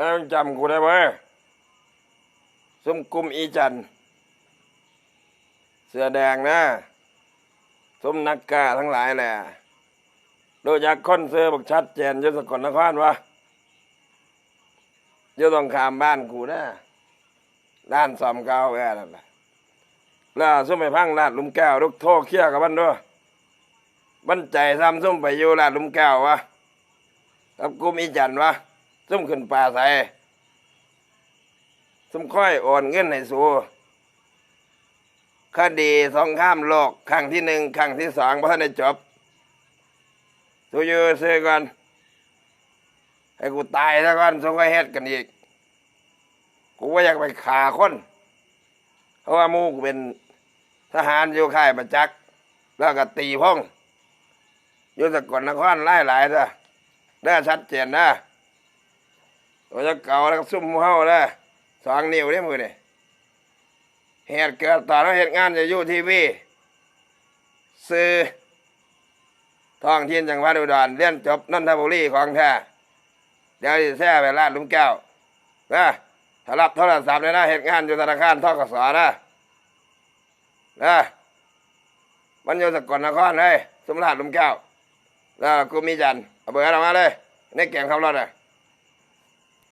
แล้วจำกูได้ไหมสมกุมอีจัน เสื้อแดงนะ สมนักกาทั้งหลายแหละโดยจากค้นเสื้อบักชัดเจนยุสกลนครวะยุต้องขามบ้านกูนะด้านซอมเก่าแค่นั่นแหละแล้วส้มไปพังลาดลุมแก้วลูกโทษเคี้ยกับมันด้วยบันใจซ้ำส้มไปอยู่ลาดลุมแก้ววะกับกุมอีจันวะ ส้มขึ้นป่าใสส้มค่อยโอนเงินให้สูคดีสองครามโลกครั้งที่หนึ่งครั้งที่สองเพระได้จบสูอยู่ซื้อก่อนให้กูตายแล้วก่อนสงค่อยเฮ็ดกันอีก กูว่าอยากไปขาคน เพราะว่ามูกูเป็นทหารอยู่ค่ายประจักษ์แล้วก็ตีพ่องอยู่สกลนครไล่หลายซะได้ชัดเจนนะ ตัวจะเก่าแล้วก็ซุ่มเฮานะสองนิ้วเนี่ยมือนี่เหตุเกิดตอนเราเหตุงานจะอยู่ทีวีซื้อท้องถิ่นจังหวัดอุดรเรียนจบนนทบุรีของแท้เดี๋ยวจะแท้ไปลาดลุมแก้วนะถ้ารับโทรศัพท์เลยนะเหตุงานอยู่ธนาคารทกสนะนะมันอยู่สกลนครเลยสมราชลุมแก้วแล้วกูมีจันเอาเบอร์เรามาเลยในเก่งคำรถอะ